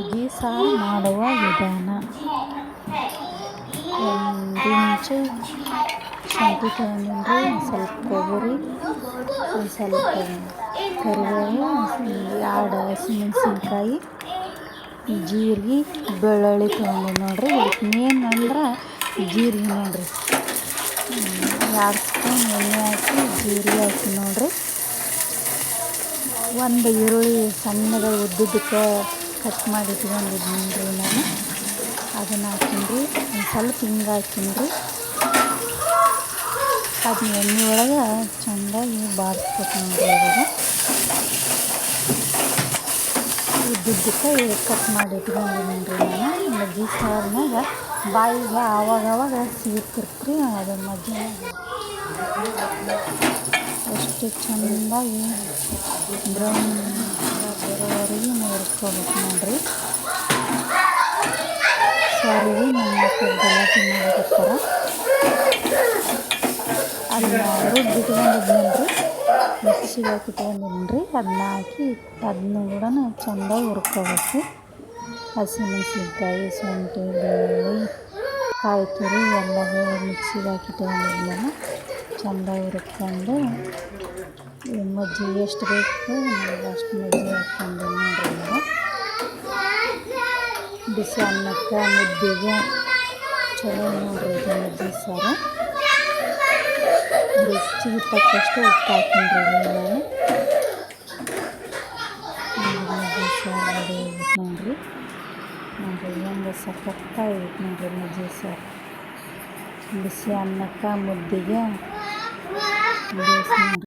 ಮಜ್ಜಿಗೆ ಸಾರು ಮಾಡುವ ವಿಧಾನ. ಒಂದು ಇಂಚು ಶುಂಠಿ ತಗೊಂಡು ಸ್ವಲ್ಪ ಕೊಬ್ಬರಿ, ಒಂದು ಸ್ವಲ್ಪ ಕರಿಬೇವು, ಎರಡು ಹಸಿಮೆಣ್ಸಿನ್ಕಾಯಿ, ಜೀರಿಗೆ, ಬೆಳ್ಳುಳ್ಳಿ ತೊಗೊಂಡಿನಿ ನೋಡಿರಿ. ಅದಕ್ಕೆ ಮೇನ್ ಅಂದ್ರೆ ಜೀರಿಗೆ ನೋಡಿರಿ. ಎರಡು ಸ್ಪೂನ್ ಎಣ್ಣೆ ಹಾಕಿ ಜೀರಿಗೆ ಹಾಕಿ ನೋಡಿರಿ. ಒಂದು ಈರುಳ್ಳಿ ಸಣ್ಣದ ಉದ್ದುದ್ದಕ್ಕೆ ಕಟ್ ಮಾಡಿ ಇಟ್ಕೊಂಡಿದ್ದೀನಿ ನಾನು ಅದನ್ನು ಹಾಕಿನ್ರಿ ಒಂದು ಸ್ವಲ್ಪ ಹಿಂಗೆ ಹಾಕಿನ್ರಿ ರೀ ಅದನ್ನ ಎಣ್ಣೆ ಒಳಗೆ ಚೆಂದಾಗಿ ಬಾರಿಸ್ಬೇಕು ನೋಡಿರಿ ಇವಾಗ. ಉದ್ದುದ್ದಕ್ಕೆ ಕಟ್ ಮಾಡಿ ಇಟ್ಕೊಂಡಿದ್ದೀನಿ ರೀ ನಾನು ಮಜ್ಜಿ ಸಾರಿನಾಗ ಬಾಯಿಗೆ ಆವಾಗವಾಗ ಆವಾಗ ಸಿಗುತ್ತಿರ್ತ್ರಿ ಅದು ಮಜ್ಜಿ ಎಷ್ಟು ಚೆಂದಾಗಿ ಬ್ರೌನ್ ಬರೋವರೆಗೆ ಹುರ್ಸ್ಕೋಬೇಕು ನೋಡಿರಿ. ಸಾರಿ ನಮ್ಮ ಮಕ್ಕಳು ಗಲಾಟೆ ಮಾಡಕತ್ತಾರ ಅದನ್ನ ರುಬ್ಬಿಟ್ಕೊಂಡಿದ್ದೀನಿ ಮಿಕ್ಸಿಗೆ ಹಾಕಿ ಅದನ್ನ ಹಾಕಿ ಅದನ್ನು ಕೂಡ ಚೆಂದ ಹುರ್ಕೋಬೇಕು. ಹಸಿಮೆಣಸಿನ್ಕಾಯಿ, ಶುಂಠಿ, ಬೆಳ್ಳುಳ್ಳಿ, ಕಾಯಿ ತುರಿ ಎಲ್ಲವೂ ಮಿಕ್ಸಿಗೆ ಹಾಕಿ ಚೆಂದಾಗಿ ಹುರ್ಕೊಂಡು ಈ ಮಜ್ಜಿಗೆ ಎಷ್ಟು ಬೇಕು ಅಷ್ಟು ಮಜ್ಜಿ ಹಾಕ್ಕೊಂಡು ನೋಡ್ರಿ ಬಿಸಿ ಅನ್ನಕ್ಕೆ ಮುದ್ದಿಗೆ ಚಲೋ ನೋಡ್ರಿ ಇದು ಮಜ್ಜಿಗೆ ಸಾರು. ರುಚಿಗೆ ತಕ್ಕಷ್ಟು ಉಪ್ಪು ಹಾಕಿನಿ ನಾನು ಮಜ್ಜಿಗೆ ಸಾರು ರೆಡಿ ನೋಡಿರಿ. ನೋಡ್ರಿ ಹೆಂಗೆ ಸಖತ್ತಾಗಿತ್ತು ನೋಡ್ರಿ ಮಜ್ಜಿಗೆ ಸಾರು. ಬಿಸಿ ಅನ್ನಕ್ಕೆ ಮುದ್ದಿಗೆ ಬೇಸ್ ನೋಡ್ರಿ